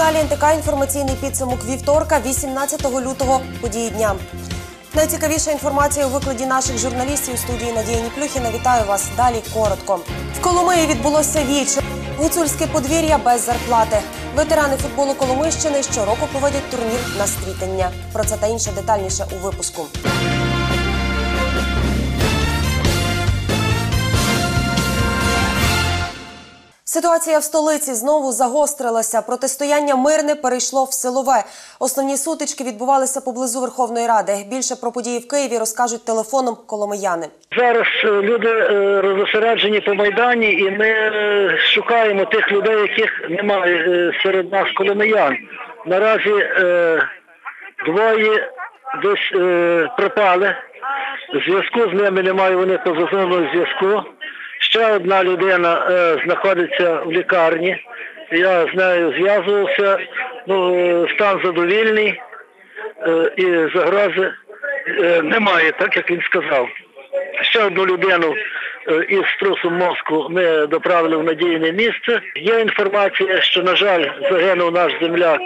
каналі НТК інформаційний підсумок вівторка, 18 лютого. Події дня. Найцікавіша інформація у викладі наших журналістів у студії Надія Ніплюхіна. Вітаю вас. Далі коротко. В Коломиї відбулося віч. Гуцульське подвір'я без зарплати. Ветерани футболу Коломийщини щороку проводять турнір на стрітення. Про це та інше детальніше у випуску. Ситуація в столиці знову загострилася. Протистояння мирне перейшло в силове. Основні сутички відбувалися поблизу Верховної Ради. Більше про події в Києві розкажуть телефоном коломияни. Зараз е, люди е, розосереджені по майдані, і ми е, шукаємо тих людей, яких немає серед нас коломиян. Наразі двоє десь пропали. Зв'язку з ними немає, вони зоною зв'язку. Ще одна людина е, знаходиться в лікарні. Я з нею зв'язувався. Ну, стан задовільний е, і загрози е, немає, так як він сказав. Ще одну людину е, із струсом мозку ми доправили в надійне місце. Є інформація, що, на жаль, загинув наш земляк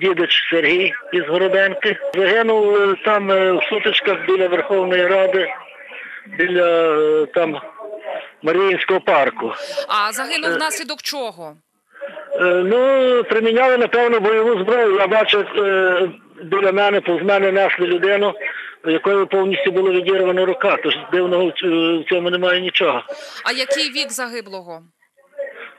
дідич Сергій із Городенки. Загинув е, там е, в сутичках біля Верховної Ради, біля там Маріїнського парку. А загинув внаслідок чого? Е, Ну, приміняли, напевно, бойову зброю. Я бачив, е, біля мене, повз мене несли людину, якою повністю було відірвана рука. Тож дивного в ць- в цьому немає нічого. А який вік загиблого?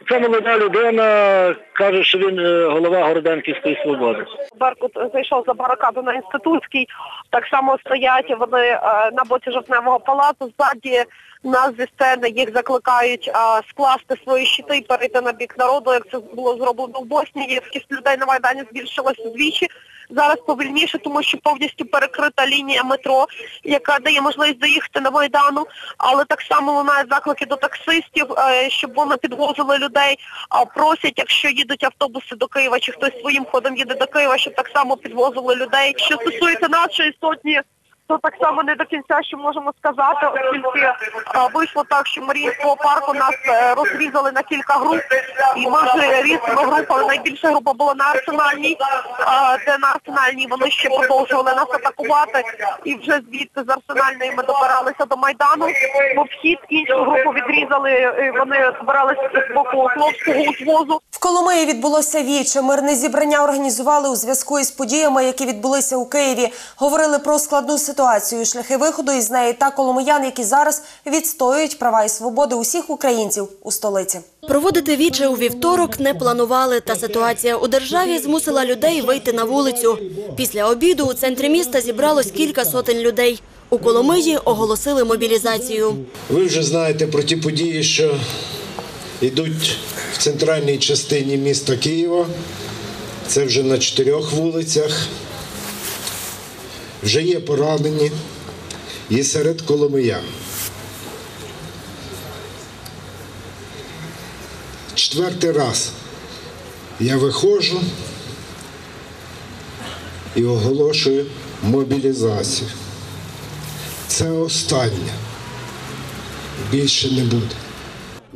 Це молода людина, каже, що він е, голова Городенківської свободи. Беркут зайшов за барикаду на інститутській. Так само стоять вони е, на боці жовтневого палацу. Ззаді нас зі сцени їх закликають е, скласти свої щити і перейти на бік народу, як це було зроблено в Боснії. Кількість людей на майдані збільшилася вдвічі. Зараз повільніше, тому що повністю перекрита лінія метро, яка дає можливість доїхати на майдану. Але так само лунають заклики до таксистів, е, щоб вони підвозили людей. Просять, якщо їдуть автобуси до Києва, чи хтось своїм ходом їде до Києва, щоб так само підвозили людей. Що стосується нашої сотні. То так само не до кінця, що можемо сказати, оскільки вийшло так, що Маріїнського парку нас е, розрізали на кілька груп, і ми вже різними групами. Найбільша група була на арсенальній, де на арсенальній вони ще продовжували нас атакувати. І вже звідти з арсенальної ми добиралися до майдану. Бо вхід іншу групу відрізали. Вони добиралися з боку хлопського узвозу. В Коломиї відбулося віч. Мирне зібрання організували у зв'язку із подіями, які відбулися у Києві. Говорили про складну ситуацію, шляхи виходу із неї та коломиян, які зараз відстоюють права і свободи усіх українців у столиці. Проводити віче у вівторок не планували, та ситуація у державі змусила людей вийти на вулицю. Після обіду у центрі міста зібралось кілька сотень людей. У Коломиї оголосили мобілізацію. Ви вже знаєте про ті події, що йдуть в центральній частині міста Києва. Це вже на чотирьох вулицях. Вже є поранені і серед коломиян. Четвертий раз я виходжу і оголошую мобілізацію. Це останнє. Більше не буде.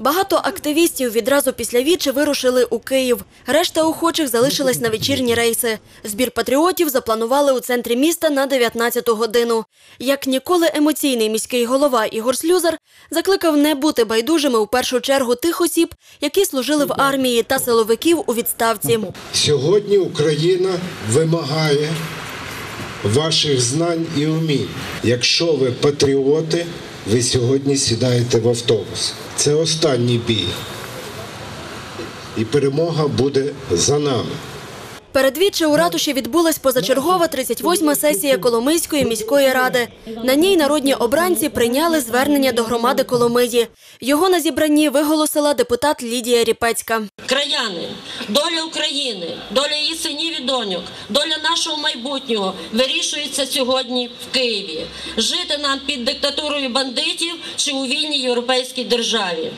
Багато активістів відразу після вічі вирушили у Київ. Решта охочих залишилась на вечірні рейси. Збір патріотів запланували у центрі міста на 19-ту годину. Як ніколи емоційний міський голова Ігор Слюзар закликав не бути байдужими у першу чергу тих осіб, які служили в армії та силовиків у відставці. Сьогодні Україна вимагає ваших знань і умінь. Якщо ви патріоти, ви сьогодні сідаєте в автобус. Це останній бій. І перемога буде за нами. Передвічі у ратуші відбулась позачергова 38-ма сесія Коломийської міської ради. На ній народні обранці прийняли звернення до громади Коломиї. Його на зібранні виголосила депутат Лідія Ріпецька. Краяни, доля України, доля її синів і доньок, доля нашого майбутнього вирішується сьогодні в Києві. Жити нам під диктатурою бандитів чи у вільній європейській державі.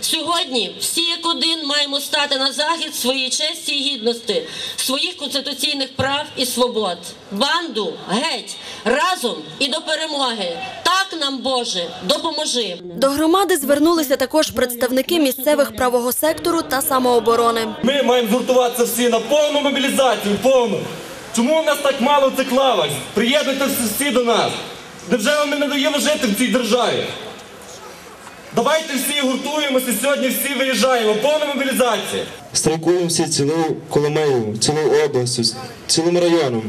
Сьогодні всі як один маємо стати на захист своєї честі і гідності, своїх конституційних прав і свобод. Банду геть разом і до перемоги. Так нам, Боже, допоможи. До громади звернулися також представники місцевих правого сектору та самооборони. Ми маємо згуртуватися всі на повну мобілізацію, повну. Чому у нас так мало лавах? Приєднуйтеся всі до нас. Невже вам не надоїло жити в цій державі? Давайте всі гуртуємося, сьогодні всі виїжджаємо. Повна мобілізація. Страйкуємо всі цілу Коломию, цілу область, цілим районом.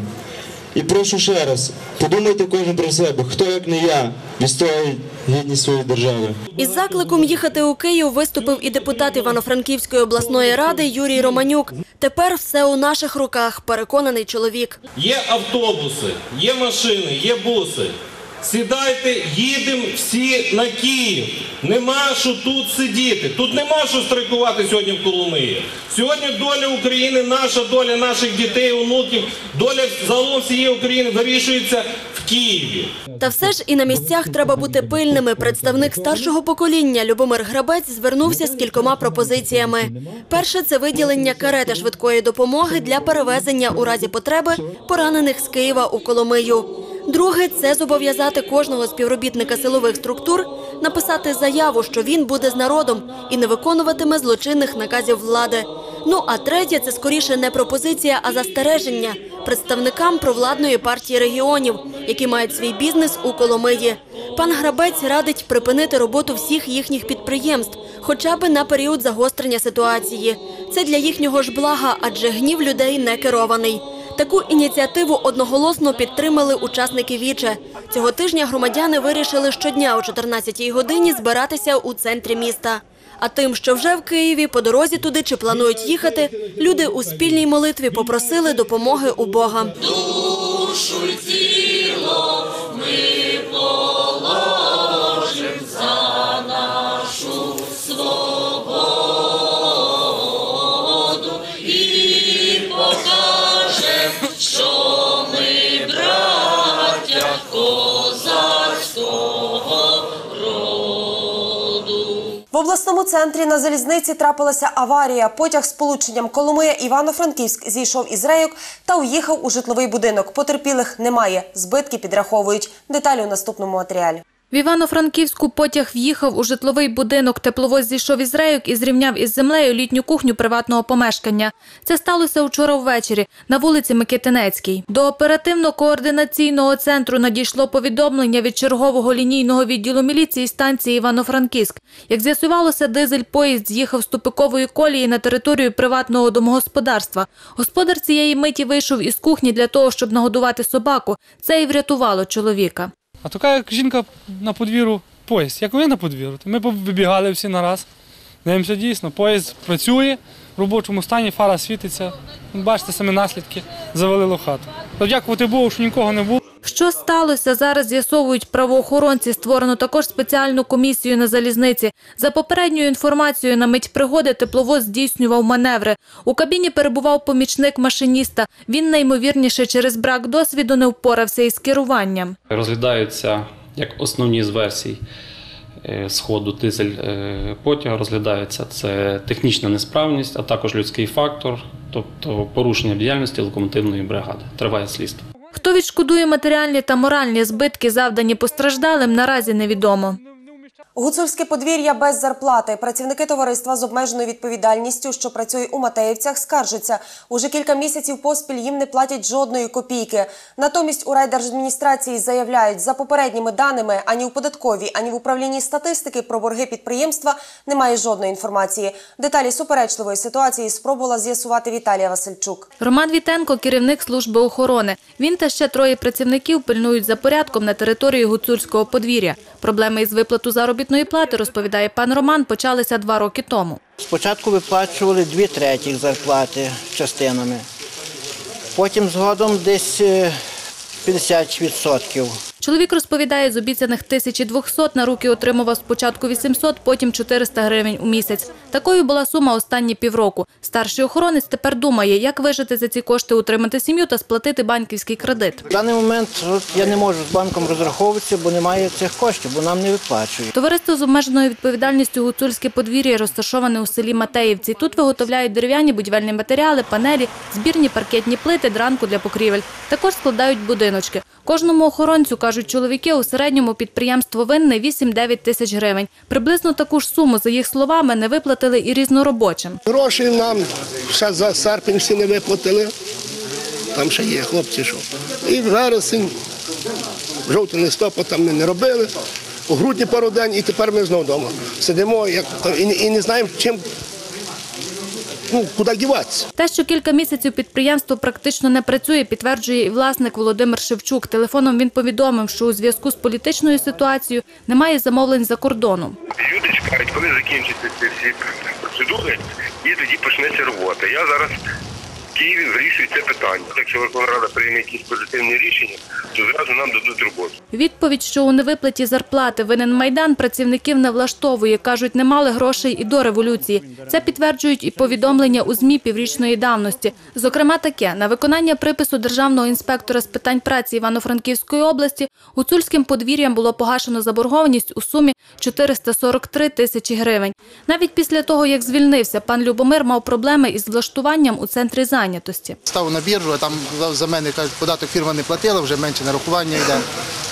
І прошу ще раз, подумайте кожен про себе, хто як не я відстоює гідність своєї держави. Із закликом їхати у Київ виступив і депутат Івано-Франківської обласної ради Юрій Романюк. Тепер все у наших руках, переконаний чоловік. Є автобуси, є машини, є буси. Сідайте, їдемо всі на Київ. Нема що тут сидіти. Тут нема що страйкувати сьогодні в Коломиї. Сьогодні доля України, наша доля наших дітей, онуків, доля загалом всієї України вирішується в Києві. Та все ж і на місцях треба бути пильними. Представник старшого покоління Любомир Грабець звернувся з кількома пропозиціями. Перше це виділення карети швидкої допомоги для перевезення у разі потреби поранених з Києва у Коломию. Друге це зобов'язати кожного співробітника силових структур написати заяву, що він буде з народом і не виконуватиме злочинних наказів влади. Ну а третє це скоріше не пропозиція, а застереження представникам провладної партії регіонів, які мають свій бізнес у Коломиї. Пан Грабець радить припинити роботу всіх їхніх підприємств, хоча б на період загострення ситуації. Це для їхнього ж блага, адже гнів людей не керований. Таку ініціативу одноголосно підтримали учасники Віче. Цього тижня громадяни вирішили щодня о 14-й годині збиратися у центрі міста. А тим, що вже в Києві, по дорозі туди чи планують їхати, люди у спільній молитві попросили допомоги у Бога. В обласному центрі на залізниці трапилася аварія. Потяг з полученням Коломия Івано-Франківськ зійшов із рейок та уїхав у житловий будинок. Потерпілих немає. Збитки підраховують. Деталі у наступному матеріалі. В Івано-Франківську потяг в'їхав у житловий будинок. Тепловоз зійшов із рейок і зрівняв із землею літню кухню приватного помешкання. Це сталося вчора ввечері на вулиці Микитинецькій. До оперативно-координаційного центру надійшло повідомлення від чергового лінійного відділу міліції станції Івано-Франківськ. Як з'ясувалося, дизель-поїзд з'їхав з тупикової колії на територію приватного домогосподарства. Господар цієї миті вийшов із кухні для того, щоб нагодувати собаку. Це і врятувало чоловіка. А така як жінка на подвір'ю поїзд. Як ви на подвір'ю, то ми вибігали всі нараз. Дивимося дійсно, поїзд працює в робочому стані, фара світиться. Бачите самі наслідки, завалило хату. Дякувати Богу, що нікого не було. Що сталося, зараз з'ясовують правоохоронці. Створено також спеціальну комісію на залізниці. За попередньою інформацією, на мить пригоди тепловоз здійснював маневри. У кабіні перебував помічник машиніста. Він найімовірніше через брак досвіду не впорався із керуванням. Розглядаються як основні з версій е, сходу дизель е, потяга. Розглядається це технічна несправність, а також людський фактор, тобто порушення діяльності локомотивної бригади. Триває слідство. Хто відшкодує матеріальні та моральні збитки, завдані постраждалим, наразі невідомо. Гуцульське подвір'я без зарплати. Працівники товариства з обмеженою відповідальністю, що працює у Матеївцях, скаржаться. Уже кілька місяців поспіль їм не платять жодної копійки. Натомість у райдержадміністрації заявляють, за попередніми даними ані у податковій, ані в управлінні статистики про борги підприємства немає жодної інформації. Деталі суперечливої ситуації спробувала з'ясувати Віталія Васильчук. Роман Вітенко – керівник служби охорони. Він та ще троє працівників пильнують за порядком на території гуцульського подвір'я. Проблеми із виплату заробітної плати, розповідає пан Роман, почалися два роки тому. Спочатку виплачували дві третіх зарплати частинами, потім згодом десь е, 50%. Чоловік розповідає, з обіцяних 1200 на руки отримував спочатку 800, потім 400 гривень у місяць. Такою була сума останні півроку. Старший охоронець тепер думає, як вижити за ці кошти, утримати сім'ю та сплатити банківський кредит. В даний момент я не можу з банком розраховуватися, бо немає цих коштів, бо нам не виплачують. Товариство з обмеженою відповідальністю «Гуцульське подвір'я» розташоване у селі Матеївці. Тут виготовляють дерев'яні будівельні матеріали, панелі, збірні паркетні плити, дранку для покрівель. Також складають будиночки. Кожному охоронцю, кажуть чоловіки, у середньому підприємство винне 8-9 тисяч гривень. Приблизно таку ж суму, за їх словами, не виплатили і різноробочим. Гроші нам ще за серпень всі не виплатили. Там ще є хлопці, що. І в жовтий листопад там не робили. У грудні пару день і тепер ми знову вдома. Сидимо як, і не знаємо, чим, ну, куди діватися. Те, що кілька місяців підприємство практично не працює, підтверджує і власник Володимир Шевчук. Телефоном він повідомив, що у зв'язку з політичною ситуацією немає замовлень за кордоном. Люди чекають, коли закінчаться ці всі процедури, і тоді почнеться робота. Я зараз Києві вирішую це питання. Якщо Верховна Рада прийме якісь позитивні рішення, то зразу нам дадуть роботу. Відповідь, що у невиплаті зарплати винен майдан, працівників не влаштовує. кажуть, не мали грошей і до революції. Це підтверджують і повідомлення у змі піврічної давності. Зокрема, таке на виконання припису державного інспектора з питань праці Івано-Франківської області гуцульським подвір'ям було погашено заборгованість у сумі 443 тисячі гривень. Навіть після того, як звільнився, пан Любомир мав проблеми із влаштуванням у центрі зайнятості. Став на біржу, а там за мене кажуть, податок фірма не платила, вже менше нарахування йде,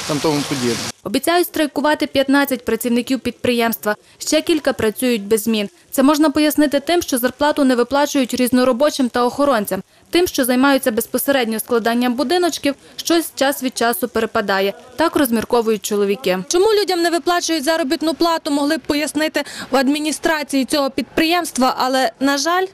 там тому подібне. Обіцяють страйкувати 15 працівників підприємства. Ще кілька працюють без змін. Це можна пояснити тим, що зарплату не виплачують різноробочим та охоронцям. Тим, що займаються безпосередньо складанням будиночків, щось час від часу перепадає. Так розмірковують чоловіки. Чому людям не виплачують заробітну плату, могли б пояснити в адміністрації цього підприємства, але, на жаль,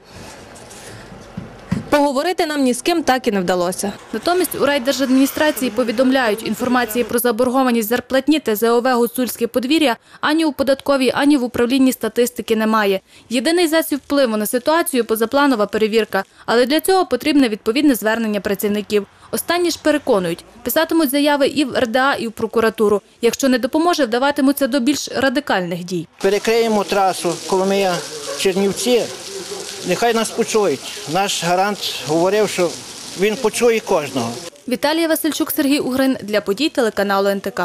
поговорити нам ні з ким так і не вдалося. Натомість у райдержадміністрації повідомляють, інформації про заборгованість зарплатні ТЗОВ «Гуцульське подвір'я» ані у податковій, ані в управлінні статистики немає. Єдиний засіб впливу на ситуацію – позапланова перевірка. Але для цього потрібне відповідне звернення працівників. Останні ж переконують, писатимуть заяви і в РДА, і в прокуратуру. Якщо не допоможе, вдаватимуться до більш радикальних дій. Перекриємо трасу Коломия Чернівці, нехай нас почують. Наш гарант говорив, що він почує кожного. Віталія Васильчук, Сергій Угрин. Для подій телеканалу НТК.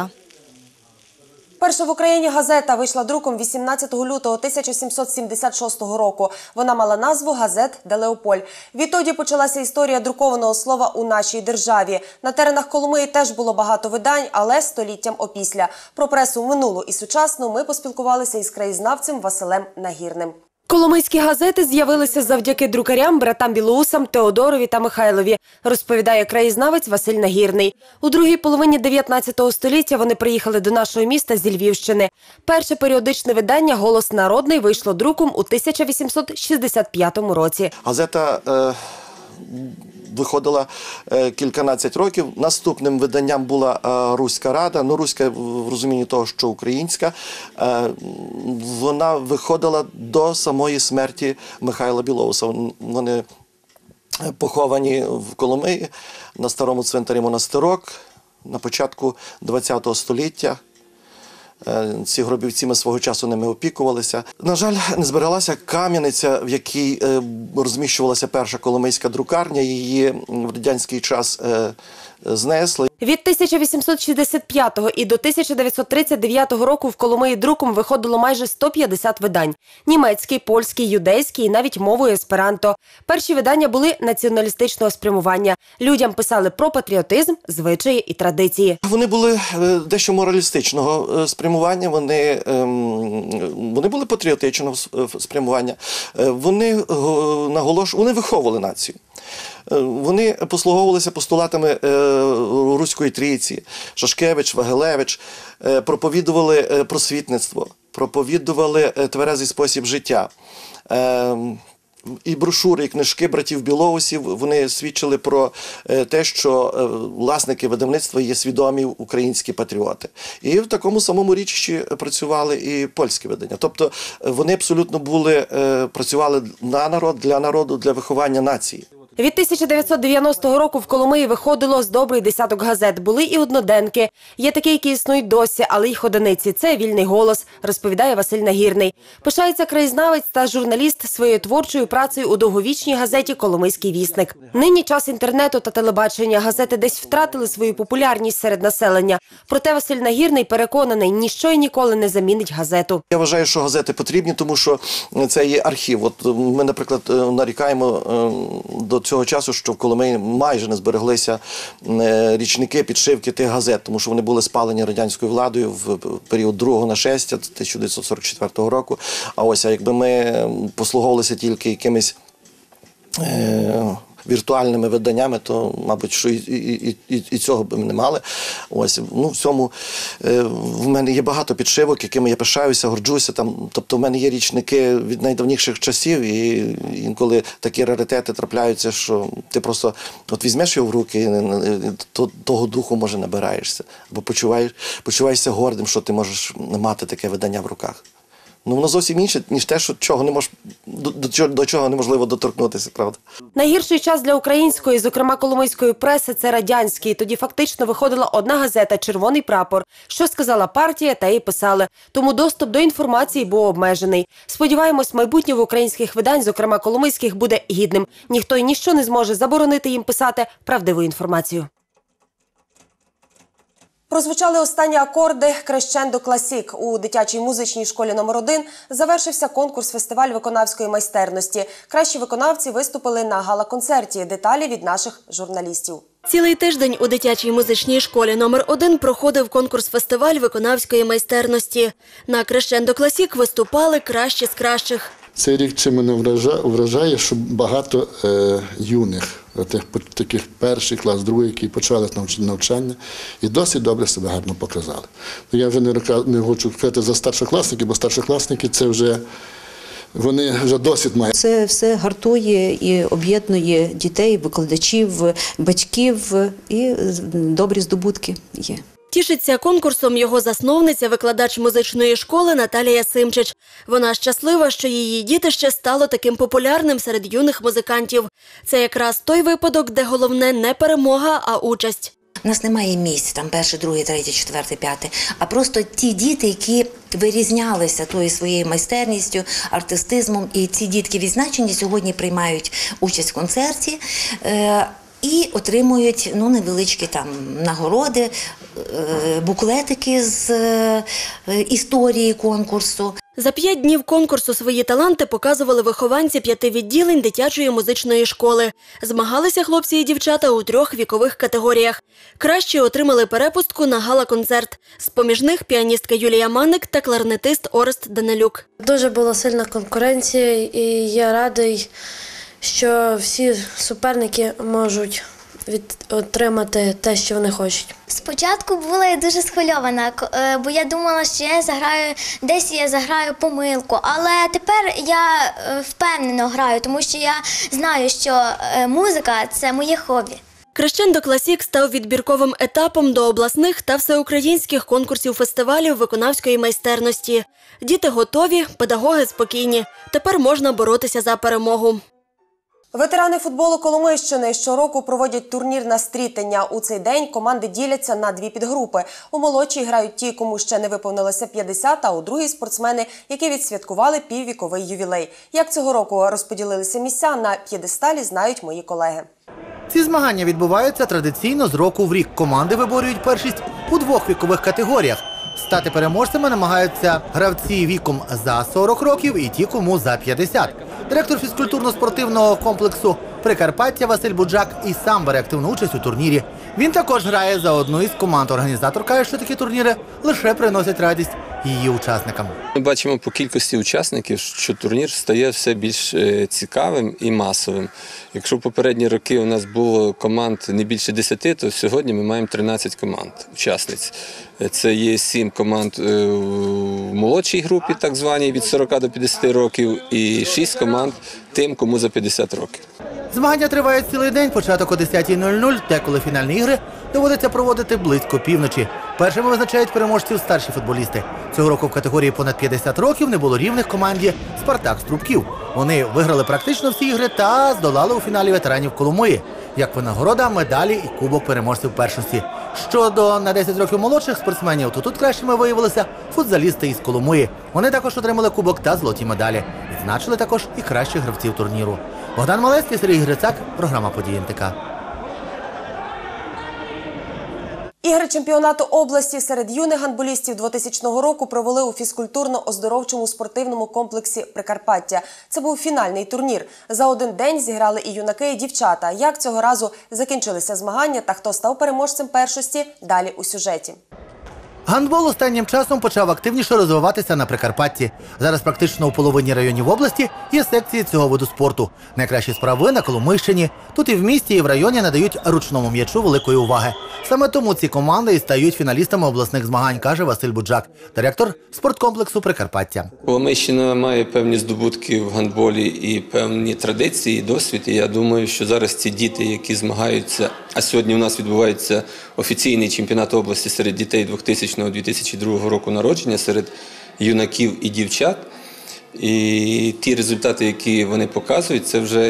Перша в Україні газета вийшла друком 18 лютого 1776 року. Вона мала назву «Газет де Леополь». Відтоді почалася історія друкованого слова у нашій державі. На теренах Коломиї теж було багато видань, але століттям опісля. Про пресу минулу і сучасну ми поспілкувалися із краєзнавцем Василем Нагірним. Коломийські газети з'явилися завдяки друкарям, братам Білоусам, Теодорові та Михайлові, розповідає краєзнавець Василь Нагірний. У другій половині 19 століття вони приїхали до нашого міста зі Львівщини. Перше періодичне видання «Голос народний» вийшло друком у 1865 році. Газета е, виходила е, кільканадцять років. Наступним виданням була е, Руська Рада. Ну, руська в розумінні того, що українська. Е, вона виходила до самої смерті Михайла Білоуса. Вони поховані в Коломиї на старому цвинтарі монастирок на початку ХХ століття. Е, Ці гробівці ми свого часу ними опікувалися. На жаль, не збереглася кам'яниця, в якій е, розміщувалася перша коломийська друкарня. Її в радянський час е, знесли. Від 1865 і до 1939 року в Коломиї друком виходило майже 150 видань – німецький, польський, юдейський і навіть мовою есперанто. Перші видання були націоналістичного спрямування. Людям писали про патріотизм, звичаї і традиції. Вони були е, дещо моралістичного е, спрямування. Вони, ем, вони були патріотичного е, спрямування. Вони е, наголош... вони виховували націю. Е, Вони послуговувалися постулатами е, Руської трійці, Шашкевич, Вагелевич, е, проповідували просвітництво, проповідували тверезий спосіб життя. І брошури, і книжки братів Білоусів вони свідчили про те, що власники видавництва є свідомі українські патріоти. І в такому самому річчі працювали і польські видання. Тобто вони абсолютно були працювали на народ, для народу, для виховання нації. Від 1990 року в Коломиї виходило з добрий десяток газет. Були і одноденки. Є такі, які існують досі, але їх одиниці. Це вільний голос, розповідає Василь Нагірний. Пишається краєзнавець та журналіст своєю творчою працею у довговічній газеті Коломийський вісник. Нині час інтернету та телебачення газети десь втратили свою популярність серед населення. Проте Василь Нагірний переконаний, ніщо і ніколи не замінить газету. Я вважаю, що газети потрібні, тому що це є архів. От ми, наприклад, е, нарікаємо е, до цього часу, що в Коломиї майже не збереглися е, річники підшивки тих газет, тому що вони були спалені радянською владою в період другого нашестя 1944 року. А ось а якби ми послуговувалися тільки якимись е, віртуальними виданнями, то, мабуть, що і, і, і, і, цього б ми не мали. Ось, ну, в цьому е, в мене є багато підшивок, якими я пишаюся, горджуся. Там, тобто в мене є річники від найдавніших часів, і інколи такі раритети трапляються, що ти просто от візьмеш його в руки, і то, того духу може набираєшся. Або почуваєш, почуваєшся гордим, що ти можеш мати таке видання в руках. Ну, воно зовсім інше, ніж те, що чого не мож, до, до, до чого неможливо доторкнутися, правда? Найгірший час для української, зокрема коломийської преси, це радянський. Тоді фактично виходила одна газета Червоний прапор. Що сказала партія, та й писали. Тому доступ до інформації був обмежений. Сподіваємось, майбутнє в українських видань, зокрема коломийських, буде гідним. Ніхто і ніщо не зможе заборонити їм писати правдиву інформацію. Прозвучали останні акорди Крещендо Класік у дитячій музичній школі номер 1 Завершився конкурс фестиваль виконавської майстерності. Кращі виконавці виступили на гала-концерті. Деталі від наших журналістів. Цілий тиждень у дитячій музичній школі номер 1 проходив конкурс-фестиваль виконавської майстерності. На Крещендо Класік виступали кращі з кращих. Цей рік чим мене вража- вражає, що багато е, юних, тих, таких перший клас, другий, які почали навчання, і досить добре себе гарно показали. Ну, я вже не, не хочу казати за старшокласники, бо старшокласники це вже вони вже досвід мають. Це все гартує і об'єднує дітей, викладачів, батьків і добрі здобутки є. Тішиться конкурсом його засновниця, викладач музичної школи Наталія Симчич. Вона щаслива, що її дітище стало таким популярним серед юних музикантів. Це якраз той випадок, де головне не перемога, а участь. У нас немає місць, там перше, друге, третє, четверте, п'яте, а просто ті діти, які вирізнялися тою своєю майстерністю, артистизмом, і ці дітки відзначені сьогодні приймають участь в концерті. Е- і отримують ну, невеличкі там нагороди, буклетики з е, історії конкурсу. За п'ять днів конкурсу свої таланти показували вихованці п'яти відділень дитячої музичної школи. Змагалися хлопці і дівчата у трьох вікових категоріях. Кращі отримали перепустку на гала-концерт. З-поміж них піаністка Юлія Манник та кларнетист Орест Данилюк. Дуже була сильна конкуренція, і я радий, що всі суперники можуть від... отримати те, що вони хочуть. Спочатку була я дуже схвильована, е, бо я думала, що я заграю десь я заграю помилку. Але тепер я е, впевнено граю, тому що я знаю, що е, музика це моє хобі. Крещендо Класік став відбірковим етапом до обласних та всеукраїнських конкурсів фестивалів виконавської майстерності. Діти готові, педагоги спокійні. Тепер можна боротися за перемогу. Ветерани футболу Коломийщини щороку проводять турнір на стрітення. У цей день команди діляться на дві підгрупи. У молодшій грають ті, кому ще не виповнилося 50, а у другій спортсмени, які відсвяткували піввіковий ювілей. Як цього року розподілилися місця на п'єдесталі, знають мої колеги. Ці змагання відбуваються традиційно з року в рік. Команди виборюють першість у двох вікових категоріях. Стати переможцями намагаються гравці віком за 40 років і ті, кому за 50. Директор фізкультурно-спортивного комплексу Прикарпаття Василь Буджак і сам бере активну участь у турнірі. Він також грає за одну із команд. Організатор каже, що такі турніри лише приносять радість її учасникам. Ми бачимо по кількості учасників, що турнір стає все більш е, цікавим і масовим. Якщо в попередні роки у нас було команд не більше 10, то сьогодні ми маємо 13 команд учасниць. Е, Це є 7 команд е, в молодшій групі, так званій, від 40 до 50 років, і 6 команд тим, кому за 50 років. Змагання тривають цілий день, початок о 10.00, деколи фінальні ігри доводиться проводити близько півночі. Першими визначають переможців старші футболісти. Цього року в категорії понад 50 років не було рівних команді Спартак Струбків. Вони виграли практично всі ігри та здолали у фіналі ветеранів Коломиї. Як винагорода, медалі і кубок переможців першості. Щодо на 10 років молодших спортсменів, то тут кращими виявилися футзалісти із Коломиї. Вони також отримали кубок та золоті медалі. Відзначили також і кращих гравців турніру. Богдан Малецький, Сергій Грицак, програма «Події НТК». Ігри чемпіонату області серед юних гандболістів 2000 року провели у фізкультурно-оздоровчому спортивному комплексі Прикарпаття. Це був фінальний турнір. За один день зіграли і юнаки, і дівчата. Як цього разу закінчилися змагання та хто став переможцем першості? Далі у сюжеті. Гандбол останнім часом почав активніше розвиватися на Прикарпатті. Зараз практично у половині районів області є секції цього виду спорту. Найкращі справи на Коломийщині. Тут і в місті, і в районі надають ручному м'ячу великої уваги. Саме тому ці команди і стають фіналістами обласних змагань, каже Василь Буджак, директор спорткомплексу Прикарпаття. Коломийщина має певні здобутки в гандболі і певні традиції, і досвід. І я думаю, що зараз ці діти, які змагаються, а сьогодні у нас відбувається офіційний чемпіонат області серед дітей 2000-2002 року народження, серед юнаків і дівчат. І ті результати, які вони показують, це вже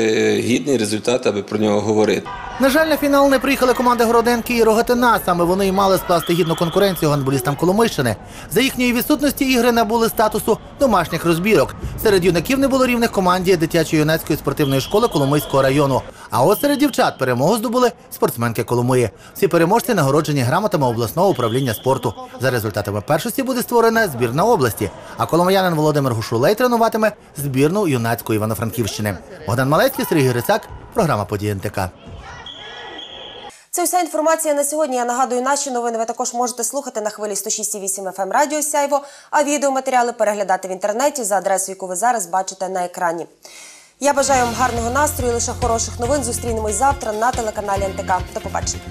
гідний результат, аби про нього говорити. На жаль, на фінал не приїхали команди Городенки і Рогатина. Саме вони й мали скласти гідну конкуренцію гандболістам Коломийщини. За їхньої відсутності ігри набули статусу домашніх розбірок. Серед юнаків не було рівних команді дитячо-юнацької спортивної школи Коломийського району. А от серед дівчат перемогу здобули спортсменки Коломиї. Всі переможці нагороджені грамотами обласного управління спорту. За результатами першості буде створена збірна області. А коломиянин Володимир Гушулей тренуватиме збірну юнацької Івано-Франківщини. Богдан Малецький, Сергій Грицак, програма «Події НТК». Це вся інформація на сьогодні. Я нагадую, наші новини ви також можете слухати на хвилі 106,8 FM Радіо Сяйво, а відеоматеріали переглядати в інтернеті за адресою, яку ви зараз бачите на екрані. Я бажаю вам гарного настрою, лише хороших новин. Зустрінемось завтра на телеканалі НТК. До побачення.